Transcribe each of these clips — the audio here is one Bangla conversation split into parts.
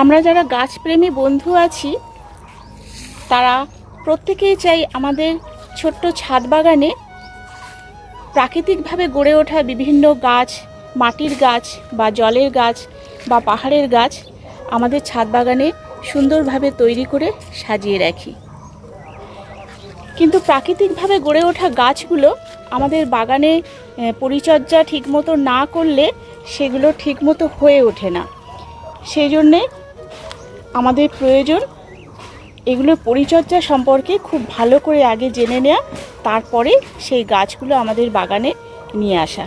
আমরা যারা গাছপ্রেমী বন্ধু আছি, তারা প্রত্যেকেই চাই আমাদের ছোট্ট ছাদ বাগানে প্রাকৃতিকভাবে গড়ে ওঠা বিভিন্ন গাছ, মাটির গাছ বা জলের গাছ বা পাহাড়ের গাছ আমাদের ছাদ বাগানে সুন্দরভাবে তৈরি করে সাজিয়ে রাখি। কিন্তু প্রাকৃতিকভাবে গড়ে ওঠা গাছগুলো আমাদের বাগানে পরিচর্যা ঠিকমতো না করলে সেগুলো ঠিকমতো হয়ে ওঠে না। সেই জন্যে আমাদের প্রয়োজন। এগুলোর পরিচর্যা সম্পর্কে খুব ভালো করে আগে জেনে নেওয়া তারপরে সেই গাছগুলো আমাদের বাগানে নিয়ে আসা।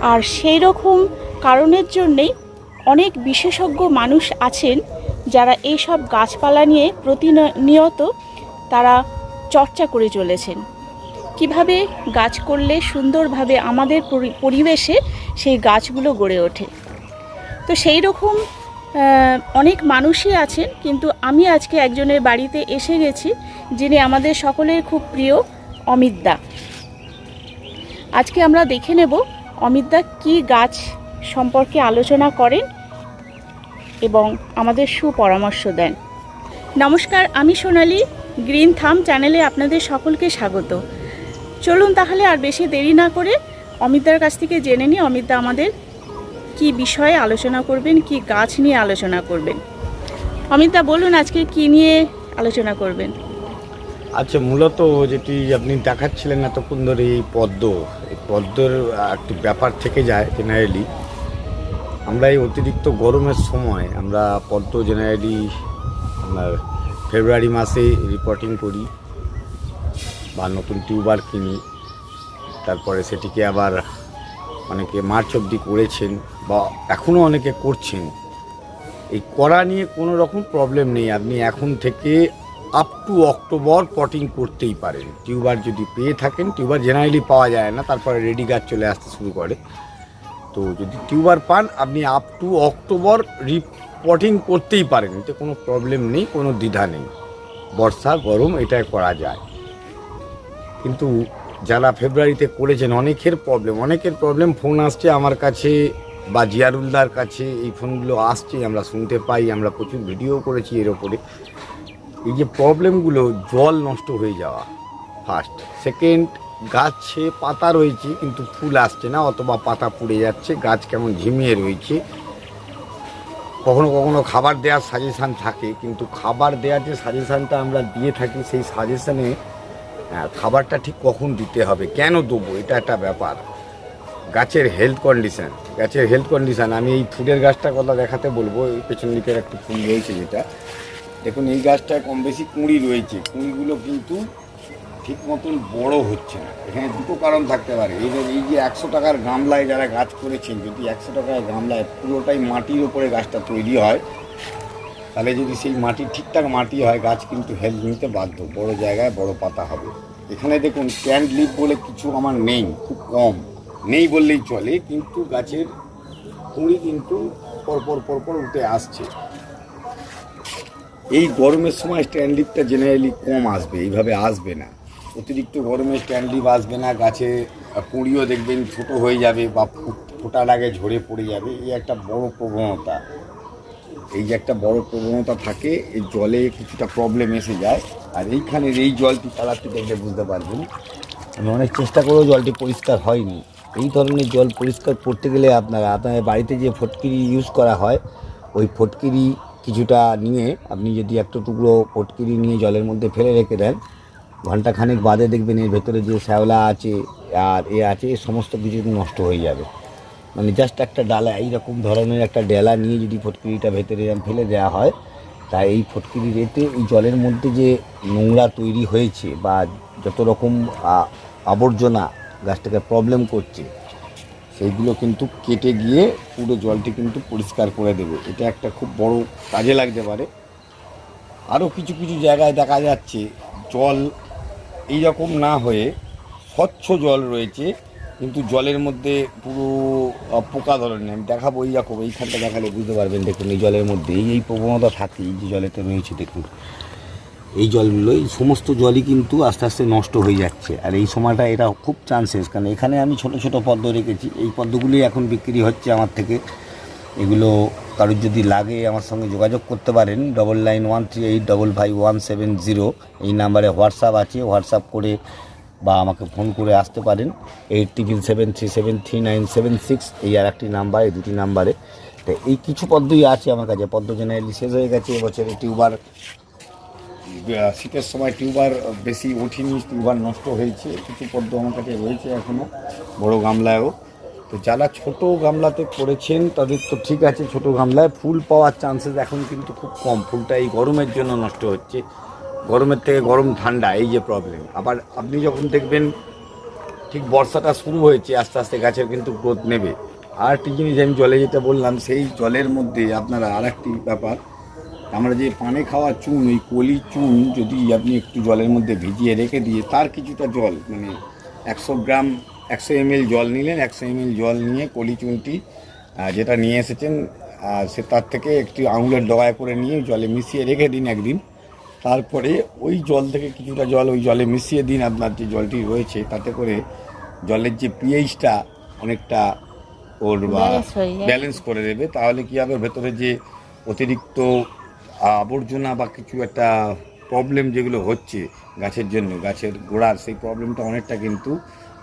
আর সেই রকম কারণের জন্যেই অনেক বিশেষজ্ঞ মানুষ আছেন, যারা এই সব গাছপালা নিয়ে প্রতিনিয়ত তারা চর্চা করে চলেছেন। কীভাবে গাছ করলে সুন্দরভাবে আমাদের পরি- পরিবেশে সেই গাছগুলো গড়ে ওঠে। তো সেই রকম অনেক মানুষই আছেন, কিন্তু আমি আজকে একজনের বাড়িতে এসে গেছি, যিনি আমাদের সকলের খুব প্রিয় অমিত দা। আজকে আমরা দেখে নেব অমিত দা কী গাছ সম্পর্কে আলোচনা করেন এবং আমাদের সুপরামর্শ দেন। নমস্কার, আমি সোনালি, গ্রিন থাম চ্যানেলে আপনাদের সকলকে স্বাগত। চলুন তাহলে আর বেশি দেরি না করে অমিতদার কাছ থেকে জেনে নিই অমিতদা আমাদের কি বিষয়ে আলোচনা করবেন, কি গাছ নিয়ে আলোচনা করবেন? অমিতদা বলুন আজকে কি নিয়ে আলোচনা করবেন? আচ্ছা মূলত যেটি আপনি দেখাচ্ছিলেন এতক্ষণ ধরে এই পদ্ম, এই পদ্মর একটি ব্যাপার থেকে যায় জেনারেলি আমরা এই অতিরিক্ত গরমের সময় আমরা পদ্ম জেনারেলি আপনার ফেব্রুয়ারি মাসে রিপোর্টিং করি বা নতুন টিউবার কিনি, তারপরে সেটিকে আবার অনেকে মার্চ অবধি করেছেন বা এখনও অনেকে করছেন। এই করা নিয়ে কোনো রকম প্রবলেম নেই। আপনি এখন থেকে আপ টু অক্টোবর পটিং করতেই পারেন। টিউবার যদি পেয়ে থাকেন, টিউবার জেনারেলি পাওয়া যায় না, তারপরে রেডি গাছ চলে আসতে শুরু করে। তো যদি টিউবার পান, আপনি আপ টু অক্টোবর রিপোর্টিং করতেই পারেন। এতে কোনো প্রবলেম নেই, কোনো দ্বিধা নেই। বর্ষা, গরম, এটাই করা যায়। কিন্তু যারা ফেব্রুয়ারিতে করেছেন, অনেকের প্রবলেম অনেকের প্রবলেম ফোন আসছে আমার কাছে বা জিয়ারুলদার কাছে। এই ফোনগুলো আসছে, আমরা শুনতে পাই, আমরা প্রচুর ভিডিও করেছি এর ওপরে এই যে প্রবলেমগুলো জল নষ্ট হয়ে যাওয়া ফার্স্ট সেকেন্ড গাছে পাতা রয়েছে, কিন্তু ফুল আসছে না, অথবা পাতা পুড়ে যাচ্ছে, গাছ কেমন ঝিমিয়ে রয়েছে। কখনো কখনো খাবার দেওয়ার সাজেশান থাকে, কিন্তু খাবার দেওয়ার যে সাজেশানটা আমরা দিয়ে থাকি, সেই সাজেশানে খাবারটা ঠিক কখন দিতে হবে, কেন দেবো, এটা একটা ব্যাপার। গাছের হেলথ কন্ডিশান গাছের হেলথ কন্ডিশান আমি এই ফুলের গাছটার কথা দেখাতে বলব, এই পেছন দিকের একটা ফুল রয়েছে যেটা। দেখুন, এই গাছটায় কম বেশি কুঁড়ি রয়েছে, কুঁড়িগুলো কিন্তু ঠিক মতন বড় হচ্ছে না। এখানে দুটো কারণ থাকতে পারে, এই যে এই যে একশো টাকার গামলায় যারা গাছ করেছেন, যদি একশো টাকার গামলায় পুরোটাই মাটির ওপরে গাছটা তৈরি হয় তাহলে যদি সেই মাটি, ঠিকঠাক মাটি হয়, গাছ কিন্তু হেলথ নিতে বাধ্য। বড় জায়গায় বড় পাতা হবে। এখানে দেখুন ক্যান্ড লিপ বলে কিছু আমার নেই, খুব কম। নেই বললেই চলে, কিন্তু গাছের কুঁড়ি কিন্তু পরপর পরপর উঠে আসছে। এই গরমের সময় স্ট্যান্ড লিপটা জেনারেলি কম আসবে, এইভাবে আসবে না। অতিরিক্ত গরমে স্ট্যান্ড লিপ আসবে না, গাছে কুঁড়িও দেখবেন ছোট হয়ে যাবে বা ফোটার আগে ঝরে পড়ে যাবে। এই একটা বড় প্রবণতা। এই যে একটা বড় প্রবণতা থাকে, এই জলে কিছুটা প্রবলেম এসে যায়। আর এইখানের এই জলটি চালাতে দেখলে বুঝতে পারবেন। আমি অনেক চেষ্টা করেও জলটি পরিষ্কার হয়নি। এই ধরনের জল পরিষ্কার করতে গেলে আপনারা, আপনাদের বাড়িতে যে ফটকিরি ইউজ করা হয়, ওই ফটকিরি কিছুটা নিয়ে আপনি যদি একটা টুকরো ফটকিরি নিয়ে জলের মধ্যে ফেলে রেখে দেন ঘন্টাখানেক বাদে দেখবেন এর ভেতরে যে শ্যাওলা আছে আর এ আছে, এ সমস্ত কিছু নষ্ট হয়ে যাবে। মানে জাস্ট একটা ডালা এইরকম ধরনের একটা ডেলা নিয়ে যদি ফটকিরিটা ভেতরে ফেলে দেওয়া হয় তা এই ফটকিরির এতে এই জলের মধ্যে যে নোংরা তৈরি হয়েছে বা যত রকম আবর্জনা গাছটাকে প্রবলেম করছে, সেইগুলো কিন্তু কেটে গিয়ে পুরো জলটি কিন্তু পরিষ্কার করে দেবে। এটা একটা খুব বড় কাজে লাগতে পারে। আরও কিছু কিছু জায়গায় দেখা যাচ্ছে, জল এই রকম না হয়ে স্বচ্ছ জল রয়েছে। কিন্তু জলের মধ্যে পুরো পোকা ধরনের, আমি দেখাবো এই রকম, এইখানটা দেখালে বুঝতে পারবেন, দেখুন, এই জলের মধ্যে, এই এই প্রবণতা থাকে এই যে জলেতে রয়েছে, দেখুন। এই জলগুলো, এই সমস্ত জলই কিন্তু আস্তে আস্তে নষ্ট হয়ে যাচ্ছে। আর এই সময়টা এটা খুব চান্সেস কারণ এখানে আমি ছোট ছোট পদ্ম রেখেছি, এই পদ্মগুলি এখন বিক্রি হচ্ছে আমার থেকে। এগুলো কারোর যদি লাগে আমার সঙ্গে যোগাযোগ করতে পারেন double nine one three eight double five one seven zero এই নাম্বারে হোয়াটসঅ্যাপ আছে হোয়াটসঅ্যাপ করে বা আমাকে ফোন করে আসতে পারেন। Eight triple seven three seven three nine seven six, এই আর একটি নাম্বার, এই দুটি নাম্বারে। তো এই কিছু পদ্মই আছে আমার কাছে। পদ্ম জেনারেলি শেষ হয়ে গেছে, এবছরে টিউবার শীতের সময় টিউবার বেশি ওঠেনি, টিউবার নষ্ট হয়েছে। কিছু পদ্ম আমার কাছে রয়েছে এখনও বড় গামলায়ও। তো যারা ছোট গামলাতে করেছেন, তাদের তো ঠিক আছে, ছোট গামলায় ফুল পাওয়ার চান্সেস এখন কিন্তু খুব কম। ফুলটা এই গরমের জন্য নষ্ট হচ্ছে। গরমের থেকে গরম ঠান্ডা, এই যে প্রবলেম আবার আপনি যখন দেখবেন ঠিক বর্ষাটা শুরু হয়েছে, আস্তে আস্তে গাছের কিন্তু গ্রোথ নেবে। আর একটি জিনিস আমি জলে যেটা বললাম, সেই জলের মধ্যে আপনারা আর একটি ব্যাপার। আমরা যে পানে খাওয়া চুন, ওই কলি চুন যদি আপনি একটু জলের মধ্যে ভিজিয়ে রেখে দিয়ে, তার কিছুটা জল মানে একশো গ্রাম, একশো এমএল জল নিলেন, একশো এমএল জল নিয়ে কলি চুনটি যেটা নিয়ে এসেছেন সে তার থেকে একটি আঙুলের ডগায় করে নিয়ে জলে মিশিয়ে রেখে দিন একদিন। তারপরে ওই জল থেকে কিছুটা জল ওই জলে মিশিয়ে দিন আপনার যে জলটি রয়েছে তাতে করে জলের যে পিএইচটা অনেকটা ওর বা ব্যালেন্স করে দেবে। তাহলে কি হবে? ভেতরে যে অতিরিক্ত আবর্জনা বা কিছু একটা প্রবলেম যেগুলো হচ্ছে গাছের জন্য গাছের গোড়ার সেই প্রবলেমটা অনেকটা কিন্তু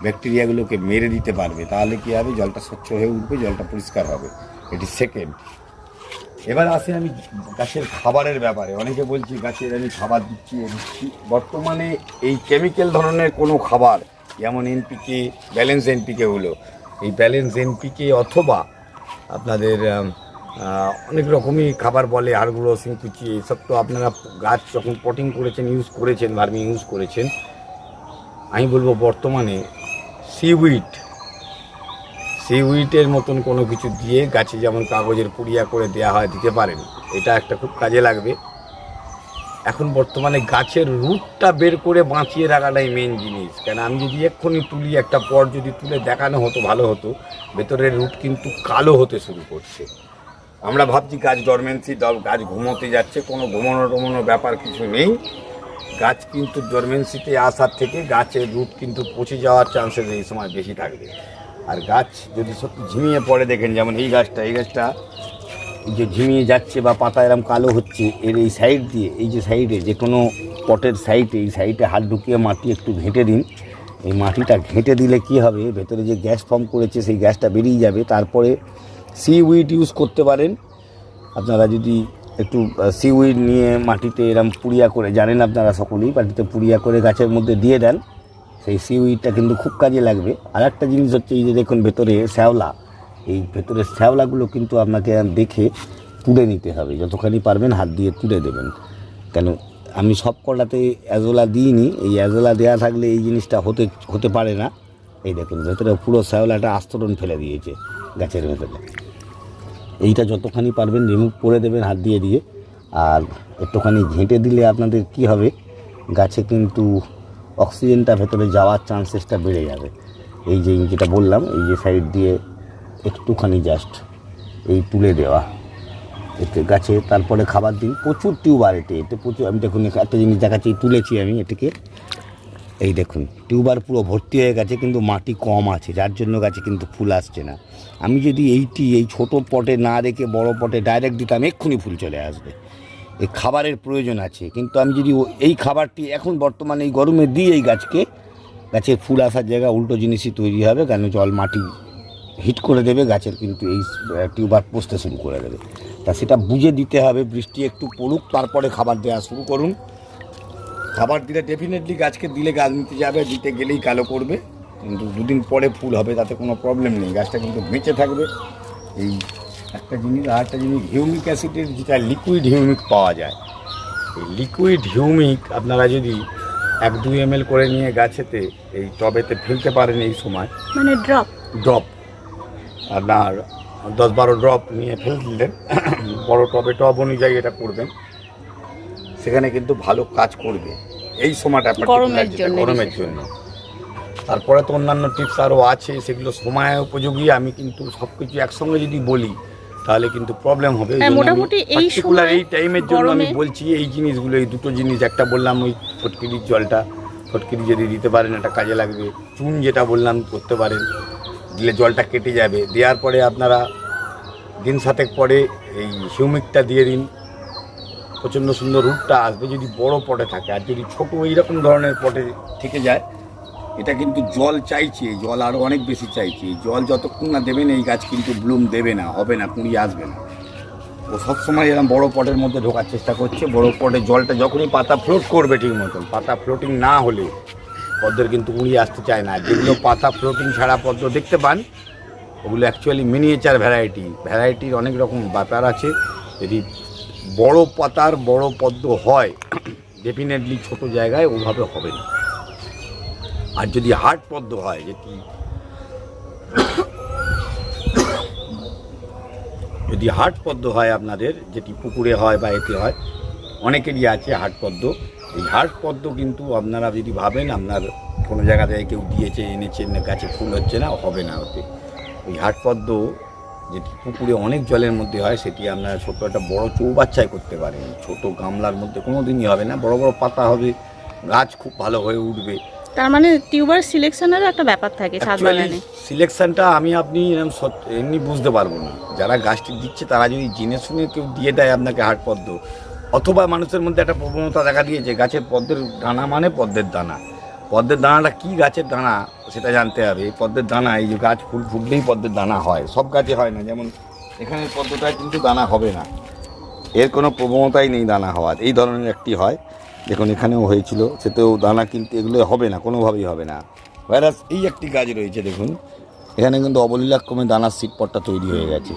ব্যাকটেরিয়াগুলোকে মেরে দিতে পারবে। তাহলে কি হবে? জলটা স্বচ্ছ হয়ে উঠবে জলটা পরিষ্কার হবে। এটি সেকেন্ড এবার আসি আমি গাছের খাবারের ব্যাপারে। অনেকে বলছি, গাছের আমি খাবার দিচ্ছি দিচ্ছি। বর্তমানে এই কেমিক্যাল ধরনের কোনো খাবার, যেমন এনপিকে ব্যালেন্স এনপিকে হলো, এই ব্যালেন্স এনপিকে অথবা আপনাদের অনেক রকমই খাবার বলে আরগুলো সিংকুচি এইসব তো আপনারা গাছ যখন পটিং করেছেন ইউজ করেছেন, ভার্মি ইউজ করেছেন। আমি বলব বর্তমানে সিউইট সিউইটের মতন কোনো কিছু দিয়ে গাছে যেমন কাগজের পুড়িয়া করে দেওয়া হয়, দিতে পারেন। এটা একটা খুব কাজে লাগবে। এখন বর্তমানে গাছের রুটটা বের করে বাঁচিয়ে রাখাটাই মেন জিনিস। কেন, আমি যদি এক্ষুনি তুলি, একটা পর যদি তুলে দেখানো হতো, ভালো হতো, ভেতরের রুট কিন্তু কালো হতে শুরু করছে। আমরা ভাবছি গাছ ডরমেন্সি গাছ ঘুমোতে যাচ্ছে, কোনো ঘুমানো টুমানো ব্যাপার কিছু নেই। গাছ কিন্তু ডরমেন্সিতে আসার থেকে গাছের রুট কিন্তু পচে যাওয়ার চান্সেস এই সময় বেশি থাকবে। আর গাছ যদি সত্যি ঝিমিয়ে পড়ে, দেখেন যেমন এই গাছটা এই গাছটা যে ঝিমিয়ে যাচ্ছে বা পাতা এরম কালো হচ্ছে, এর এই সাইড দিয়ে, এই যে সাইডে যে কোনো পটের সাইডে এই সাইডে হাত ঢুকিয়ে মাটি একটু ঘেঁটে দিন। এই মাটিটা ঘেঁটে দিলে কি হবে? ভেতরে যে গ্যাস ফর্ম করেছে, সেই গ্যাসটা বেরিয়ে যাবে। তারপরে সি উইড ইউজ করতে পারেন। আপনারা যদি একটু সি উইড নিয়ে মাটিতে এরম পুড়িয়া করে, জানেন আপনারা সকলেই, মাটিতে পুড়িয়া করে গাছের মধ্যে দিয়ে দেন। সেই সি উইডটা কিন্তু খুব কাজে লাগবে। আর একটা জিনিস হচ্ছে এই যে দেখুন ভেতরে শ্যাওলা। এই ভেতরের শ্যাওলাগুলো কিন্তু আপনাকে দেখে তুলে নিতে হবে। যতখানি পারবেন হাত দিয়ে তুলে দেবেন। কেন, আমি সব কটাতে অ্যাজোলা দিইনি। এই অ্যাজোলা দেওয়া থাকলে এই জিনিসটা হতে হতে পারে না। এই দেখুন, ভেতরে পুরো শ্যাওলাটা আস্তরণ ফেলে দিয়েছে গাছের ভেতরে। এইটা যতখানি পারবেন রিমুভ করে দেবেন হাত দিয়ে দিয়ে। আর একটুখানি ঘেঁটে দিলে আপনাদের কি হবে? গাছে কিন্তু অক্সিজেনটা ভেতরে যাওয়ার চান্সেসটা বেড়ে যাবে। এই যে যেটা বললাম, এই যে সাইড দিয়ে একটুখানি জাস্ট এই তুলে দেওয়া। এতে গাছে তারপরে খাবার দিন। প্রচুর টিউবার এতে এতে প্রচুর আমি দেখুন একটা জিনিস দেখাচ্ছি, তুলেছি আমি এটিকে। এই দেখুন, টিউবার পুরো ভর্তি হয়ে গেছে, কিন্তু মাটি কম আছে, যার জন্য গাছে কিন্তু ফুল আসছে না। আমি যদি এইটি, এই ছোট পটে না রেখে বড় পটে ডাইরেক্ট দিতাম, এক্ষুনি ফুল চলে আসবে। খাবারের প্রয়োজন আছে। কিন্তু আমি যদি এই খাবারটি এখন বর্তমানে এই গরমে দিই এই গাছকে গাছের ফুল আসার জায়গা, উল্টো জিনিসই তৈরি হবে, কেন জল মাটি হিট করে দেবে, গাছের কিন্তু এই টিউবার পচতে শুরু করে দেবে। তা সেটা বুঝে দিতে হবে, বৃষ্টি একটু পড়ুক, তারপরে খাবার দেওয়া শুরু করুন। খাবার দিলে ডেফিনেটলি গাছকে দিলে গাছ নিতে যাবে, দিতে গেলেই কালো করবে। কিন্তু দুদিন পরে ফুল হবে, তাতে কোনো প্রবলেম নেই। গাছটা কিন্তু বেঁচে থাকবে। এই একটা জিনিস আর একটা জিনিস হিউমিক অ্যাসিডের যেটা লিকুইড হিউমিক পাওয়া যায়। এই লিকুইড হিউমিক আপনারা যদি এক দুই এম করে নিয়ে গাছেতে এই টবেতে ফেলতে পারেন এই সময় মানে ড্রপ ড্রপ আপনার দশ বারো ড্রপ নিয়ে ফেলে দিলেন বড় টবে টব অনুযায়ী এটা করবেন সেখানে কিন্তু ভালো কাজ করবে। এই সময়টা গরমের জন্য তারপরে তো অন্যান্য টিপস আরও আছে সেগুলো সময় উপযোগী আমি কিন্তু সব কিছু একসঙ্গে যদি বলি তাহলে কিন্তু প্রবলেম হবে। হ্যাঁ, মোটামুটি এই সময় এই টাইমের জন্য আমি বলছি এই জিনিসগুলো এই দুটো জিনিস একটা বললাম ওই ফটকিরির জলটা। ফটকিরি যদি দিতে পারেন এটা কাজে লাগবে। চুন যেটা বললাম করতে পারেন। দিলে জলটা কেটে যাবে। দেওয়ার পরে আপনারা দিন সাতেক পরে এই হিউমিকটা দিয়ে দিন। প্রচণ্ড সুন্দর রূপটা আসবে। যদি বড় পটে থাকে আর যদি ছোট এইরকম ধরনের পটে থেকে যায় এটা কিন্তু জল চাইছে, জল আরও অনেক বেশি চাইছে। জল যতক্ষণ না দেবেন এই গাছ কিন্তু ব্লুম দেবে না, হবে না, কুঁড়ি আসবে না। ও সবসময় এরকম বড় পটের মধ্যে ঢোকার চেষ্টা করছে, বড় পটে জলটা যখনই পাতা ফ্লোট করবে ঠিক মতন, পাতা ফ্লোটিং না হলে পদ্মের কিন্তু কুঁড়ি আসতে চায় না। যেগুলো পাতা ফ্লোটিং ছাড়া পদ্ম দেখতে পান, ওগুলো অ্যাকচুয়ালি মিনিয়েচার ভ্যারাইটি ভ্যারাইটির অনেক রকম ব্যাপার আছে। যদি বড় পাতার বড় পদ্ম হয় ডেফিনেটলি ছোট জায়গায় ওভাবে হবে না। আর যদি হার্ড পদ্ম হয় যেটি যদি হাট পদ্ম হয় আপনাদের, যেটি পুকুরে হয় বা এতে হয়, অনেকেরই আছে হাট পদ্ম। এই হাট পদ্ম কিন্তু আপনারা যদি ভাবেন, আপনার কোনো জায়গা থেকে কেউ দিয়েছে, এনেছে, না গাছে ফুল হচ্ছে না, হবে না ওতে। ওই হাট পদ্ম যেটি পুকুরে অনেক জলের মধ্যে হয়, সেটি আপনারা ছোট একটা বড় চৌবাচ্চায় করতে পারেন। ছোট গামলার মধ্যে কোনো দিনই হবে না, বড় বড় পাতা হবে, গাছ খুব ভালো হয়ে উঠবে। তার মানে টিউবার সিলেকশনেরও একটা ব্যাপার থাকে ছাদ বাগানে। সিলেকশনটা আমি আপনি এমনি বুঝতে পারব না। যারা গাছটি দিচ্ছে তারা যদি জেনে শুনে কেউ দিয়ে দেয় আপনাকে হাট পদ্ম অথবা মানুষের মধ্যে একটা প্রবণতা দেখা দিয়েছে গাছের পদ্মের দানা মানে পদ্মের দানা। পদ্মের দানাটা কি গাছের দানা সেটা জানতে হবে। এই পদ্মের দানা এই যে গাছ ফুল ফুটলেই পদ্মের দানা হয়। সব গাছে হয় না যেমন এখানে পদ্মটায় কিন্তু দানা হবে না। এর কোনো প্রবণতাই নেই দানা হওয়ার। এই ধরনের একটি হয়। দেখুন, এখানেও হয়েছিল। সেতেও দানা কিন্তু এগুলো হবে না, কোনোভাবেই হবে না। ভাইরাস এই একটি গাছ রয়েছে, দেখুন। এখানে কিন্তু অবলীলাক্রমে দানার সিট পটটা তৈরি হয়ে গেছে।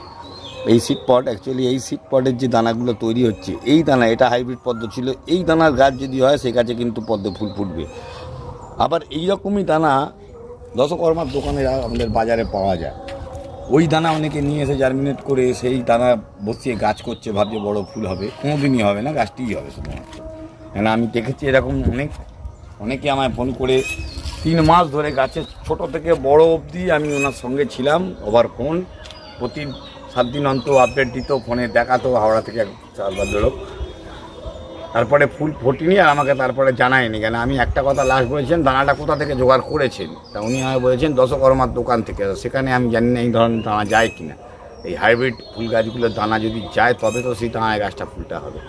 এই সিট পট অ্যাকচুয়ালি এই সিট পটের যে দানাগুলো তৈরি হচ্ছে, এই দানা, এটা হাইব্রিড পদ্ম ছিল। এই দানার গাছ যদি হয়, সেই গাছে কিন্তু পদ্ম ফুল ফুটবে। আবার এই রকমই দানা দশকর্মার দোকানে আমাদের বাজারে পাওয়া যায়। ওই দানা অনেকে নিয়ে এসে জার্মিনেট করে, সেই দানা বসিয়ে গাছ করছে, ভাবছে বড় ফুল হবে। কোনোদিনই হবে না, গাছটিই হবে শুধুমাত্র। কেন আমি দেখেছি এরকম অনেক, অনেকে আমায় ফোন করে তিন মাস ধরে গাছের ছোট থেকে বড় অবধি আমি ওনার সঙ্গে ছিলাম ওভার ফোন প্রতি সাত দিন অন্তর আপডেট দিত ফোনে দেখাতো, হাওড়া থেকে এক ভদ্রলোক তারপরে ফুল ফোটেনি আর আমাকে তারপরে জানায়নি। কেন আমি একটা কথা লাস্ট বলেছেন দানাটা কোথা থেকে জোগাড় করেছেন? তা উনি আমায় বলেছেন, দশকর্মার দোকান থেকে। সেখানে আমি জানি না এই ধরনের দানা যায় কিনা। এই হাইব্রিড ফুল গাছগুলোর দানা যদি যায়, তবে তো সেই দানায় গাছটা ফুলটা হবে।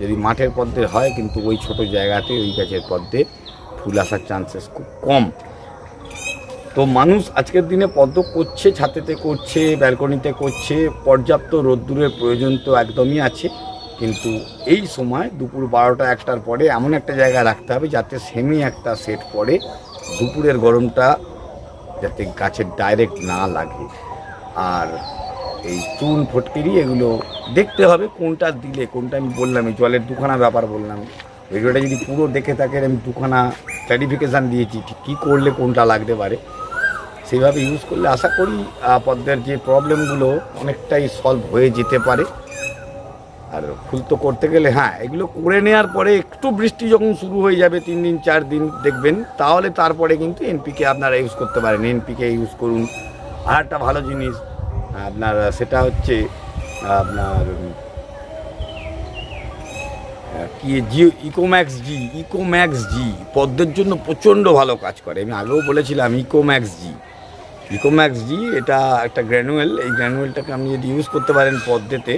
যদি মাঠের পদ্মে হয়, কিন্তু ওই ছোট জায়গাতে, ওই গাছের পদ্মে ফুল আসার চান্সেস খুব কম। তো মানুষ আজকের দিনে পদ্ম করছে, ছাতেতে করছে, ব্যালকনিতে করছে, পর্যাপ্ত রোদ্দুরের প্রয়োজন তো একদমই আছে। কিন্তু এই সময় দুপুর বারোটা একটার পরে এমন একটা জায়গা রাখতে হবে, যাতে সেমি একটা সেট পড়ে দুপুরের গরমটা যাতে গাছের ডাইরেক্ট না লাগে। আর এই চুন ফটকিরি এগুলো দেখতে হবে কোনটা দিলে, কোনটা আমি বললাম, এই জলের দুখানা ব্যাপার বললাম। ভিডিওটা যদি পুরো দেখে থাকেন, আমি দুখানা ক্লারিফিকেশান দিয়েছি কী করলে কোনটা লাগতে পারে। সেইভাবে ইউজ করলে আশা করি পদ্মের যে প্রবলেমগুলো অনেকটাই সলভ হয়ে যেতে পারে। আর ফুল তো করতে গেলে হ্যাঁ এগুলো করে নেওয়ার পরে একটু বৃষ্টি যখন শুরু হয়ে যাবে, তিন দিন, চার দিন দেখবেন, তাহলে তারপরে কিন্তু এনপিকে আপনারা ইউজ করতে পারেন। এনপিকে ইউজ করুন। আর একটা ভালো জিনিস আপনার, সেটা হচ্ছে আপনার কি জি ইকোম্যাক্স জি ইকোম্যাক্স জি পদ্মের জন্য প্রচণ্ড ভালো কাজ করে। আমি আগেও বলেছিলাম ইকোম্যাক্স জি ইকোম্যাক্স জি এটা একটা গ্র্যানুয়েল এই গ্র্যানুয়েলটাকে আপনি যদি ইউজ করতে পারেন পদ্মেতে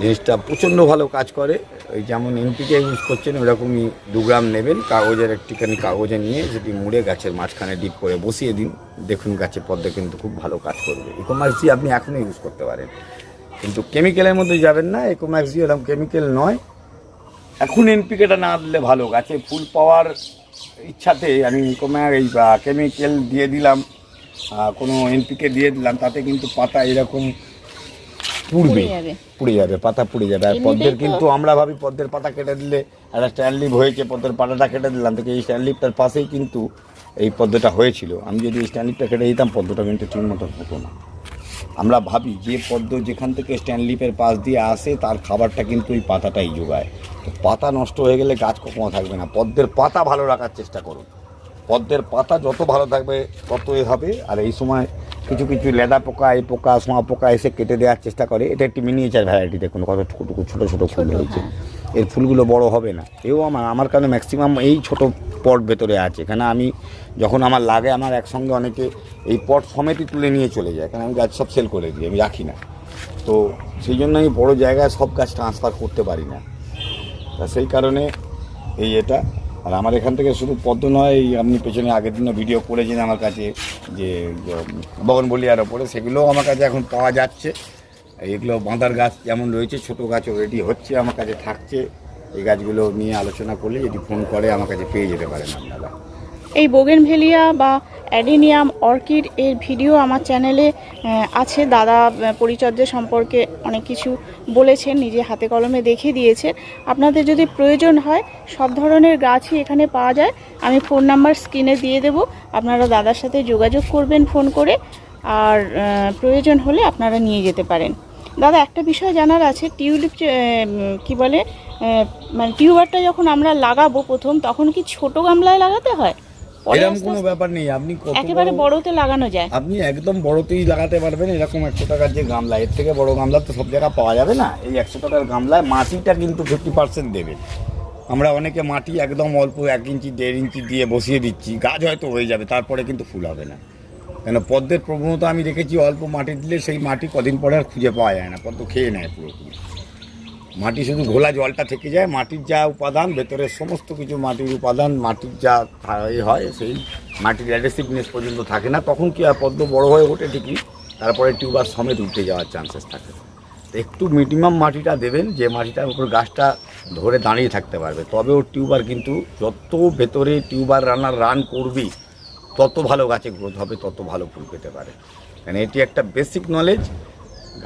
জিনিসটা প্রচণ্ড ভালো কাজ করে। ওই যেমন এনপিকে ইউজ করছেন, ওরকমই দু গ্রাম নেবেন। কাগজের একটিখানি কাগজে নিয়ে সেটি মুড়ে গাছের মাঝখানে ডিপ করে বসিয়ে দিন। দেখুন গাছের পদ্মে কিন্তু খুব ভালো কাজ করবে। ইকোম্যাক্স জি আপনি এখনও ইউজ করতে পারেন। কিন্তু কেমিক্যালের মধ্যে যাবেন না। ইকোম্যাক্স জি এরকম কেমিক্যাল নয়। এখন এনপিকেটা না দিলে ভালো। গাছে ফুল পাওয়ার ইচ্ছাতে আমি ইকোম্যাক এই কেমিক্যাল দিয়ে দিলাম। কোনো এনপিকে দিয়ে দিলাম। তাতে কিন্তু পাতা এরকম পুড়বে পুড়ে যাবে। পাতা পুড়ে যাবে। আর পদ্মের কিন্তু আমরা ভাবি পদ্মের পাতা কেটে দিলে একটা স্ট্যান্ড লিপ হয়েছে পদ্মের পাতাটা কেটে দিলাম থেকে এই স্ট্যান্ড লিপটার পাশেই কিন্তু এই পদ্মটা হয়েছিল। আমি যদি এই স্ট্যান্ড লিপটা কেটে দিতাম পদ্মটা কিন্তু ঠিক মতো হতো না। আমরা ভাবি যে পদ্ম যেখান থেকে স্ট্যান্ড লিপের পাশ দিয়ে আসে তার খাবারটা কিন্তু এই পাতাটাই যোগায়। তো পাতা নষ্ট হয়ে গেলে গাছ কখনো থাকবে না। পদ্মের পাতা ভালো রাখার চেষ্টা করুন। পদ্মের পাতা যত ভালো থাকবে তত এ হবে। আর এই সময় কিছু কিছু লেদা পোকা এই পোকা সোঁয়া পোকা এসে কেটে দেওয়ার চেষ্টা করে। এটা একটি মিনিয়েচার ভ্যারাইটি দেখুন কত ছোটো ছোটো ছোটো ফুল হয়েছে। হ্যাঁ। এর ফুলগুলো বড় হবে না। এও আমার আমার কারণে ম্যাক্সিমাম এই ছোট পট ভেতরে আছে। কেন আমি যখন আমার লাগে আমার একসঙ্গে অনেকে এই পট সমেতই তুলে নিয়ে চলে যায়। কারণ আমি গাছ সব সেল করে দিই আমি রাখি না। তো সেই জন্য আমি বড় জায়গায় সব গাছ ট্রান্সফার করতে পারি না। তা সেই কারণে এই এটা আর আমার এখান থেকে শুধু পদ্ম নয়, আপনি পেছনে আগের দিনও ভিডিও করেছেন আমার কাছে যে বগনবলিয়ার ওপরে, সেগুলোও আমার কাছে এখন পাওয়া যাচ্ছে। এগুলো বাঁধার গাছ যেমন রয়েছে, ছোট গাছও রেডি হচ্ছে, আমার কাছে থাকছে। এই গাছগুলো নিয়ে আলোচনা করলে যদি ফোন করে, আমার কাছে পেয়ে যেতে পারেন আপনারা। এই বোগেনভেলিয়া বা অ্যাডিনিয়াম অর্কিড এর ভিডিও আমার চ্যানেলে আছে। দাদা পরিচর্যা সম্পর্কে অনেক কিছু বলেছেন, নিজে হাতে কলমে দেখে দিয়েছে। আপনাদের যদি প্রয়োজন হয়, সব ধরনের গাছই এখানে পাওয়া যায়। আমি ফোন নাম্বার স্ক্রিনে দিয়ে দেব। আপনারা দাদার সাথে যোগাযোগ করবেন ফোন করে। আর প্রয়োজন হলে আপনারা নিয়ে যেতে পারেন। দাদা, একটা বিষয় জানার আছে। টিউলিপ কি বলে মানে টিউবারটা যখন আমরা লাগাবো প্রথম, তখন কি ছোট গামলায় লাগাতে হয়? এরকম কোনো ব্যাপার নেই আপনি কত একেবারে বড়তে লাগানো যায়। আপনি একদম বড়তেই লাগাতে পারবেন এরকম একশো টাকার যে গামলা এর থেকে বড় গামলা তো সব জায়গায় পাওয়া যাবে না। এই একশো টাকার গামলায় মাটিটা কিন্তু ফিফটি পার্সেন্ট দেবে। আমরা অনেকে মাটি একদম অল্প এক ইঞ্চি দেড় ইঞ্চি দিয়ে বসিয়ে দিচ্ছি গাছ হয়তো হয়ে যাবে তারপরে কিন্তু ফুল হবে না। কেন পদ্মের প্রবণতা আমি দেখেছি অল্প মাটি দিলে সেই মাটি কদিন পরে আর খুঁজে পাওয়া যায় না পদ্ম খেয়ে নেয় পুরোপুরি। মাটি শুধু ঘোলা জলটা থেকে যায়, মাটির যা উপাদান, ভেতরের সমস্ত কিছু মাটির উপাদান, মাটির যা হয়, সেই মাটির অ্যাডেসিভনেস পর্যন্ত থাকে না। তখন কি আর পদ্ম বড় হয়ে ওঠে ঠিকই, তারপরে টিউবার সমেত উঠে যাওয়ার চান্সেস থাকে। একটু মিনিমাম মাটিটা দেবেন, যে মাটিটার উপর গাছটা ধরে দাঁড়িয়ে থাকতে পারবে। তবে ওর টিউবার কিন্তু যত ভেতরে টিউবার রানার রান করবি, তত ভালো গাছে গ্রোথ হবে, তত ভালো ফুল পেতে পারে। কারণ এটি একটা বেসিক নলেজ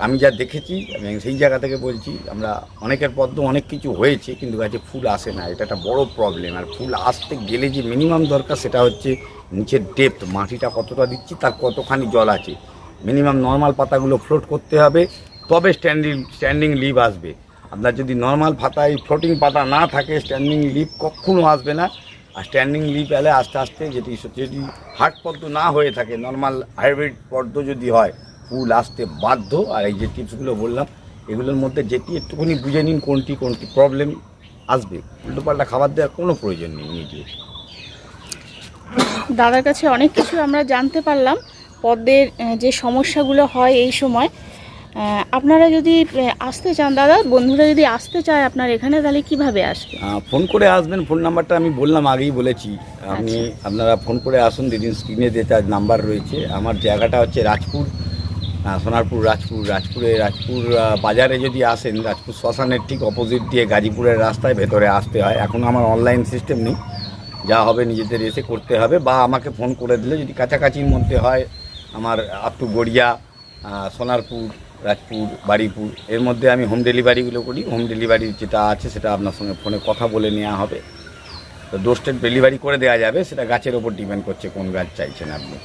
আমি যা দেখেছি, আমি সেই জায়গা থেকে বলছি, আমরা অনেকের পদ্ম অনেক কিছু হয়েছে, কিন্তু গাছে ফুল আসে না। এটা একটা বড় প্রবলেম আর ফুল আসতে গেলে যে মিনিমাম দরকার সেটা হচ্ছে নিচের ডেপথ মাটিটা কতটা দিচ্ছি, তার কতখানি জল আছে। মিনিমাম নর্মাল পাতাগুলো ফ্লোট করতে হবে, তবে স্ট্যান্ডিং স্ট্যান্ডিং লিভ আসবে। আপনার যদি নর্মাল পাতায় ফ্লোটিং পাতা না থাকে স্ট্যান্ডিং লিভ কখনো আসবে না। আর স্ট্যান্ডিং লিভ এলে আস্তে আস্তে যেটি যদি হার্ট পদ্ম না হয়ে থাকে নর্মাল হাইব্রিড পদ্ম যদি হয় ফুল আসতে বাধ্য আর এই যে টিপসগুলো বললাম এগুলোর মধ্যে যেটি একটুখানি বুঝে নিন কোনটি কোনটি প্রবলেম আসবে। উল্টোপাল্টা খাবার দেওয়ার কোনো প্রয়োজন নেই নিজে দাদার কাছে অনেক কিছু আমরা জানতে পারলাম পদ্মের যে সমস্যাগুলো হয় এই সময়। আপনারা যদি আসতে চান দাদা বন্ধুরা যদি আসতে চায় আপনার এখানে তাহলে কীভাবে আসবে? ফোন করে আসবেন ফোন নাম্বারটা আমি বললাম আগেই বলেছি। আপনি আপনারা ফোন করে আসুন দিদিন স্ক্রিনে যে তার নাম্বার রয়েছে। আমার জায়গাটা হচ্ছে রাজপুর সোনারপুর, রাজপুর, রাজপুরে, রাজপুর বাজারে যদি আসেন, রাজপুর শ্মশানের ঠিক অপোজিট দিয়ে গাজীপুরের রাস্তায় ভেতরে আসতে হয়। এখন আমার অনলাইন সিস্টেম নেই। যা হবে নিজেদের এসে করতে হবে বা আমাকে ফোন করে দিলে যদি কাছাকাছির মধ্যে হয়, আমার আপ টু গড়িয়া সোনারপুর, রাজপুর, বাড়িপুর, এর মধ্যে আমি হোম ডেলিভারিগুলো করি। হোম ডেলিভারি যেটা আছে সেটা আপনার সঙ্গে ফোনে কথা বলে নেওয়া হবে। তো ডোর স্টেপ ডেলিভারি করে দেওয়া যাবে। সেটা গাছের ওপর ডিপেন্ড করছে কোন গাছ চাইছেন আপনি।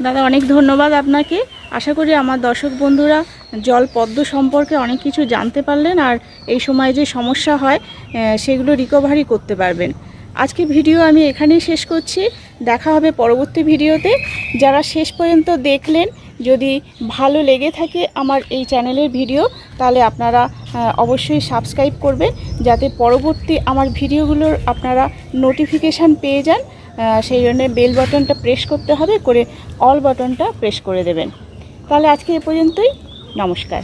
দাদা, অনেক ধন্যবাদ আপনাকে। আশা করি আমার দর্শক বন্ধুরা জল পদ্ম সম্পর্কে অনেক কিছু জানতে পারলেন আর এই সময় যে সমস্যা হয় সেগুলো রিকভারি করতে পারবেন। আজকে ভিডিও আমি এখানেই শেষ করছি। দেখা হবে পরবর্তী ভিডিওতে। যারা শেষ পর্যন্ত দেখলেন, যদি ভালো লেগে থাকে আমার এই চ্যানেলের ভিডিও, তাহলে আপনারা অবশ্যই সাবস্ক্রাইব করবেন। যাতে পরবর্তী আমার ভিডিওগুলোর আপনারা নোটিফিকেশান পেয়ে যান। সেই জন্য বেল বাটনটা প্রেস করতে হবে, করে অল বাটনটা প্রেস করে দেবেন। তাহলে আজকে এ পর্যন্তই, নমস্কার।